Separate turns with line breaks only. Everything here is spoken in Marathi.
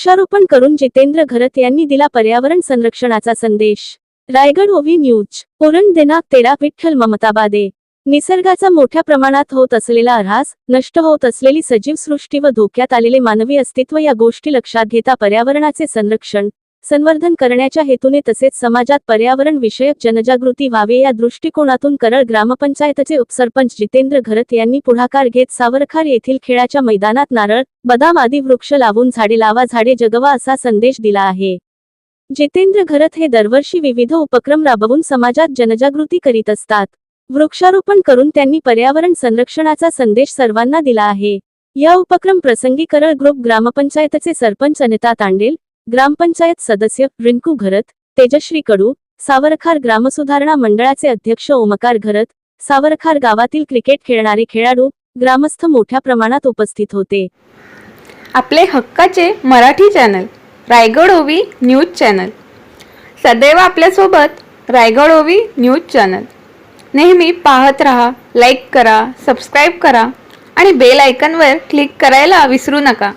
वृक्षारोपण करून जितेंद्र घरत यांनी दिला पर्यावरण संरक्षणाचा संदेश. रायगड ओव्ही न्यूज पुरण दिनांक तेरा विठ्ठल ममताबादे निसर्गाचा मोठ्या प्रमाणात होत असलेला ऱ्हास नष्ट होत असलेली सजीव सृष्टी व धोक्यात आलेले मानवी अस्तित्व या गोष्टी लक्षात घेता पर्यावरणाचे संरक्षण संवर्धन करण्याच्या हेतूने तसेच समाजात पर्यावरण विषयक जनजागृती व्हावे या दृष्टिकोनातून करळ ग्रामपंचायतचे उपसरपंच जितेंद्र घरत यांनी पुढाकार घेत सावरखार येथील खेळाच्या मैदानात नारळ बदाम आदी वृक्ष लावून झाडे लावा झाडे जगवा असा संदेश दिला आहे. जितेंद्र घरत हे दरवर्षी विविध उपक्रम राबवून समाजात जनजागृती करीत असतात. वृक्षारोपण करून त्यांनी पर्यावरण संरक्षणाचा संदेश सर्वांना दिला आहे. या उपक्रम प्रसंगी करळ ग्रुप ग्रामपंचायतचे सरपंच अनिता तांडेल ग्रामपंचायत सदस्य रिंकू घरत तेजश्री कडू सावरखार ग्रामसुधारणा मंडळाचे अध्यक्ष ओमकार घरत सावरखार गावातील क्रिकेट खेळणारे खेळाडू ग्रामस्थ मोठ्या प्रमाणात उपस्थित होते.
आपले हक्काचे मराठी चॅनल रायगड ओवी न्यूज चॅनल. सदैव आपल्यासोबत रायगड ओवी न्यूज चॅनल. नेहमी पाहत रहा लाईक करा सबस्क्राईब करा आणि बेल आयकनवर क्लिक करायला विसरू नका.